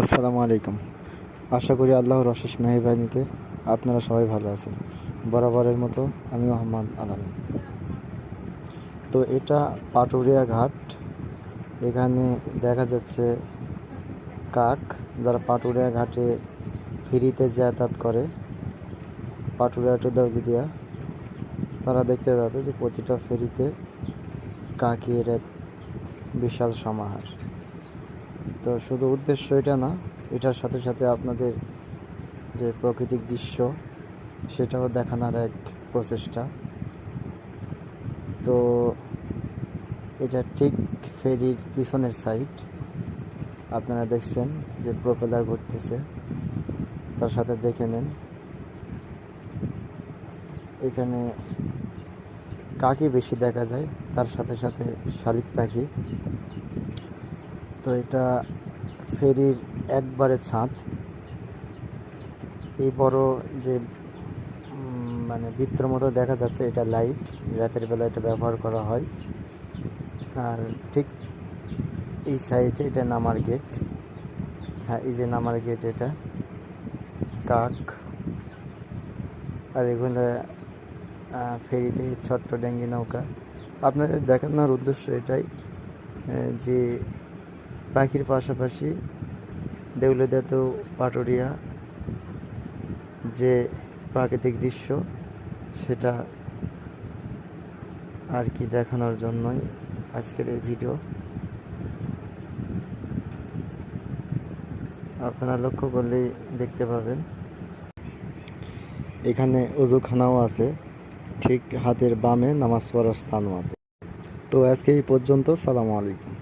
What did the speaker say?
আসসালামু আলাইকুম। আশা করি আল্লাহর অশেষ মেহরবানিতে আপনারা সবাই ভালো আছেন। বরাবরের মতো আমি মোহাম্মদ আলামিন। তো এটা পাটুরিয়া ঘাট। এখানে দেখা যাচ্ছে কাক যারা পাটুরিয়া ঘাটে ফেরিতে যাতায়াত করে। পাটুরিয়া টু দেউলিয়া তারা দেখতে পাবে যে প্রতিটা ফেরিতে কাকের এক বিশাল সমাহার। তো শুধু উদ্দেশ্য এটা না, এটার সাথে সাথে আপনাদের যে প্রাকৃতিক দৃশ্য, সেটাও দেখানোর এক প্রচেষ্টা। তো এটা ঠিক ফেরির পিছনের সাইড আপনারা দেখছেন যে প্রপেলার ঘুরতেছে, তার সাথে দেখে নেন। এখানে কাকই বেশি দেখা যায়, তার সাথে সাথে শালিক পাখি। তো এটা ফেরির একবারে ছাদ। এই বড় যে মানে বৃত্তর মতো দেখা যাচ্ছে এটা লাইট। রাতের বেলা এটা ব্যবহার করা হয়। আর ঠিক এই সাইডে এটা নামার গেট। হ্যাঁ এই যে নামার গেট এটা। কাক। আর এগুলো ফেরিতে ছোট্ট ডেঙ্গি নৌকা। আপনাদের দেখানোর উদ্দেশ্য এটাই যে পাখির পাশাপাশি দেউলিদাতো পাটুরিয়া যে প্রাকৃতিক দৃশ্য, সেটা আর কি দেখানোর জন্যই আজকের এই ভিডিও। আপনারা লক্ষ্য করলেই দেখতে পাবেন। এখানে উজুখানাও আছে, ঠিক হাতের বামে নামাজ পড়ার স্থানও আছে। তো আজকে এই পর্যন্ত, সালামু আলাইকুম।